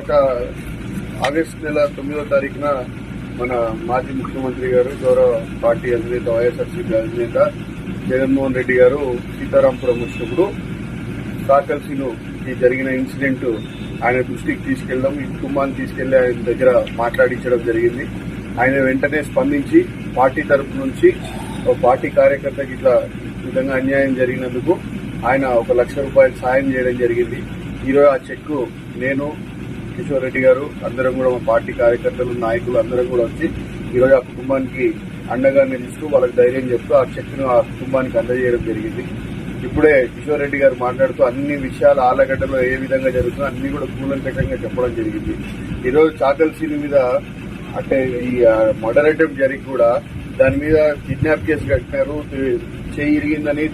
గత ఆగస్టు నెల తొమ్మిదో తారీఖున మన మాజీ ముఖ్యమంత్రి గారు గౌరవ పార్టీ అధినేత వైఎస్ఆర్సీపీ అధినేత జగన్మోహన్ రెడ్డి గారు సీతారాంపురం వచ్చినప్పుడు సాకల్సీను ఈ జరిగిన ఇన్సిడెంట్ ఆయన దృష్టికి తీసుకెళ్ళడం ఈ కుటుంబాన్ని తీసుకెళ్ళి ఆయన దగ్గర మాట్లాడించడం జరిగింది. ఆయన వెంటనే స్పందించి పార్టీ తరపు నుంచి ఒక పార్టీ కార్యకర్తకి ఇట్లా విధంగా అన్యాయం జరిగినందుకు ఆయన ఒక లక్ష రూపాయలు సాయం చేయడం జరిగింది. ఈరోజు ఆ చెక్ నేను కిషోర్ రెడ్డి గారు అందరం కూడా మా పార్టీ కార్యకర్తలు నాయకులు అందరం కూడా వచ్చి ఈరోజు ఆ కుటుంబానికి అండగా నిలుస్తూ వాళ్ళకి ధైర్యం చెప్తూ ఆ శక్తిని ఆ కుటుంబానికి అందజేయడం జరిగింది. ఇప్పుడే కిషోర్ రెడ్డి గారు మాట్లాడుతూ అన్ని విషయాలు ఆలగడ్డలో ఏ విధంగా జరుగుతుందో అన్ని కూడా కూలంకటంగా చెప్పడం జరిగింది. ఈరోజు చాకల్ సీన్ మీద అంటే ఈ మర్డర్ అటెంప్ట్ జరిగి కూడా దాని మీద కిడ్నాప్ కేసు కట్టినారు. చేయి ఇరిగిందని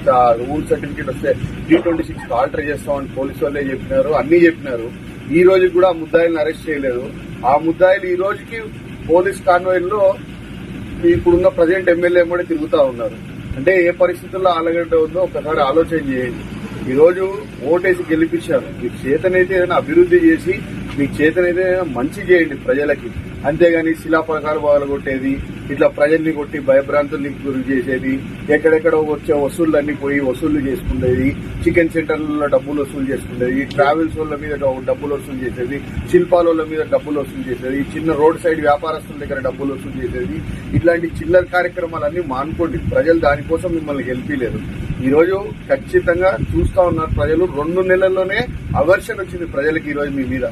రూల్ సర్టిఫికేట్ వస్తే త్రీ ట్వంటీ సిక్స్ ఆల్టర్ చేస్తామని పోలీసు వాళ్ళే చెప్పినారు. అన్నీ చెప్పినారు. ఈ రోజు కూడా ఆ ముద్దాయిలను అరెస్ట్ చేయలేదు. ఆ ముద్దాయిలు ఈ రోజుకి పోలీస్ కాన్వాయ్లో ఇప్పుడున్న ప్రజెంట్ ఎమ్మెల్యే కూడా తిరుగుతూ ఉన్నారు. అంటే ఏ పరిస్థితుల్లో ఆలగడ్డ ఉందో ఒకసారి ఆలోచన చేయండి. ఈరోజు ఓటేసి గెలిపించారు. మీకు చేతనైతే ఏదైనా అభివృద్ధి చేసి మీకు చేతనైతే ఏదైనా మంచి చేయండి ప్రజలకి. అంతేగాని శిలాపలకాలు కొట్టేది ఇట్లా ప్రజల్ని కొట్టి భయభ్రాంతుల్ని గురి చేసేది ఎక్కడెక్కడ వచ్చే వసూళ్ళన్నీ పోయి వసూళ్ళు చేసుకునేది చికెన్ సెంటర్లలో డబ్బులు వసూలు చేసుకునేది ట్రావెల్స్ వాళ్ళ మీద డబ్బులు వసూలు చేసేది శిల్పాల మీద డబ్బులు వసూలు చేసేది చిన్న రోడ్ సైడ్ వ్యాపారస్తుల దగ్గర డబ్బులు వసూలు చేసేది. ఇట్లాంటి చిల్లర కార్యక్రమాలన్నీ మానుకోండి. ప్రజలు దానికోసం మిమ్మల్ని గెలిపిలేదు ఈరోజు ఖచ్చితంగా చూస్తా ఉన్నారు ప్రజలు. రెండు నెలల్లోనే అవర్షన్ వచ్చింది ప్రజలకి ఈరోజు మీ మీద.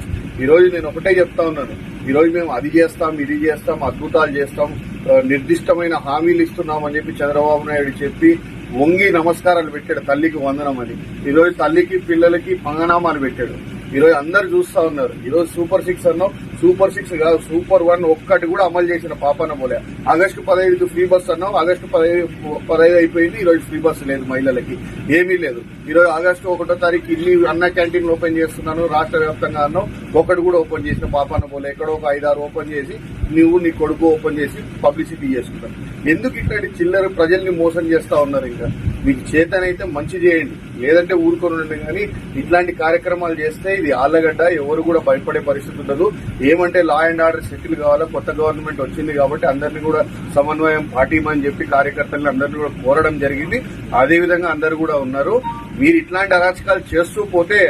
ఈరోజు నేను ఒకటే చెప్తా ఉన్నాను. ఈరోజు మేము అది చేస్తాం ఇది చేస్తాం అద్భుతాలు చేస్తాం. నిర్దిష్టమైన హామీలు ఇస్తున్నామని చెప్పి చంద్రబాబు నాయుడు చెప్పి వంగి నమస్కారాలు పెట్టాడు తల్లికి వందనం అని. ఈరోజు తల్లికి పిల్లలకి పంగనామాలు పెట్టాడు. ఈరోజు అందరు చూస్తా ఉన్నారు. ఈరోజు సూపర్ సిక్స్ అన్నాం. సూపర్ సిక్స్ కాదు సూపర్ వన్ ఒక్కటి కూడా అమలు చేసిన పాపన పోలే. ఆగస్టు పదహైదుకి ఫ్రీ బస్ అన్నాం. ఆగస్టు పదహైదు పదహైదు అయిపోయింది. ఈరోజు ఫ్రీ బస్ లేదు మహిళలకి. ఏమీ లేదు. ఈరోజు ఆగస్టు ఒకటో తారీఖు ఇల్లు అన్న క్యాంటీన్లు ఓపెన్ చేస్తున్నాను. రాష్ట్ర వ్యాప్తంగా అన్నాం. ఒకటి కూడా ఓపెన్ చేసిన పాపన పోలే. ఎక్కడో ఒక ఐదారు ఓపెన్ చేసి నువ్వు నీ కొడుకు ఓపెన్ చేసి పబ్లిసిటీ చేసుకుంటాను ఎందుకు ఇట్లాంటి చిల్లర ప్రజల్ని మోసం చేస్తా ఉన్నారు ఇంకా? మీకు చేతనైతే మంచి చేయండి. లేదంటే ఊరుకొని ఉండండి కానీ ఇట్లాంటి కార్యక్రమాలు చేస్తే ఇది ఆళ్ళగడ్డ ఎవరు కూడా భయపడే పరిస్థితి ఉండదు. ఏమంటే లా అండ్ ఆర్డర్ సెటిల్ కావాలా? కొత్త గవర్నమెంట్ వచ్చింది కాబట్టి అందరినీ కూడా సమన్వయం పాటిమని చెప్పి కార్యకర్తలను అందరినీ కూడా కోరడం జరిగింది. అదేవిధంగా అందరు కూడా ఉన్నారు. మీరు ఇట్లాంటి అరాచకాలు చేస్తూ పోతే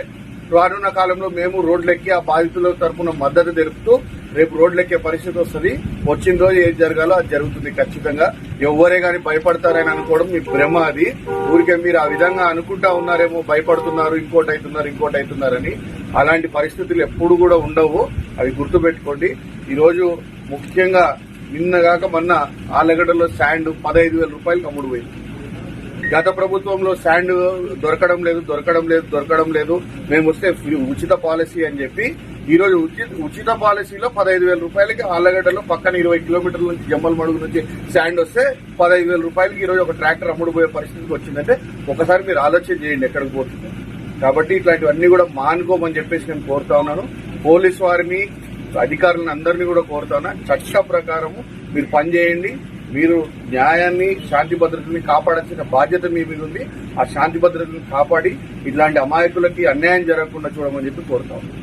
రానున్న కాలంలో మేము రోడ్లెక్కి ఆ బాధితుల తరపున మద్దతు తెలుపుతూ రేపు రోడ్లెక్కే పరిస్థితి వస్తుంది. వచ్చిన రోజు ఏది జరగాలో అది జరుగుతుంది ఖచ్చితంగా. ఎవరే గాని భయపడతారని అనుకోవడం మీ భ్రమ అది. ఊరికే మీరు ఆ విధంగా అనుకుంటా ఉన్నారేమో భయపడుతున్నారు ఇంకోటి అవుతున్నారు ఇంకోటి అవుతున్నారని అలాంటి పరిస్థితులు ఎప్పుడు కూడా ఉండవు. అవి గుర్తుపెట్టుకోండి. ఈరోజు ముఖ్యంగా నిన్నగాక మొన్న ఆలగడ్డలో శాండ్ పదహైదు వేల రూపాయలకు అమ్ముడు పోయింది. గత ప్రభుత్వంలో శాండ్ దొరకడం లేదు దొరకడం లేదు దొరకడం లేదు. మేము వస్తే ఉచిత పాలసీ అని చెప్పి ఈ రోజు ఉచిత ఉచిత పాలసీలో పదహైదు వేల రూపాయలకి ఆళ్ళగడ్డలో పక్కన ఇరవై కిలోమీటర్ల నుంచి జమ్మల మడుగు నుంచి శాండ్ వస్తే పదహైదు వేల రూపాయలకి ఈ రోజు ఒక ట్రాక్టర్ అమ్ముడుపోయే పరిస్థితికి వచ్చిందంటే ఒకసారి మీరు ఆలోచన చేయండి ఎక్కడికి పోతుంది. కాబట్టి ఇట్లాంటివన్నీ కూడా మానుకోమని చెప్పేసి నేను కోరుతా ఉన్నాను. పోలీస్ వారిని అధికారులను అందరినీ కూడా కోరుతా ఉన్నా చట్ట ప్రకారము మీరు పనిచేయండి. మీరు న్యాయాన్ని శాంతి భద్రతని కాపాడాల్సిన బాధ్యత మీ మీద ఉంది. ఆ శాంతి భద్రతను కాపాడి ఇట్లాంటి అమాయకులకి అన్యాయం జరగకుండా చూడమని చెప్పి కోరుతా ఉన్నాను.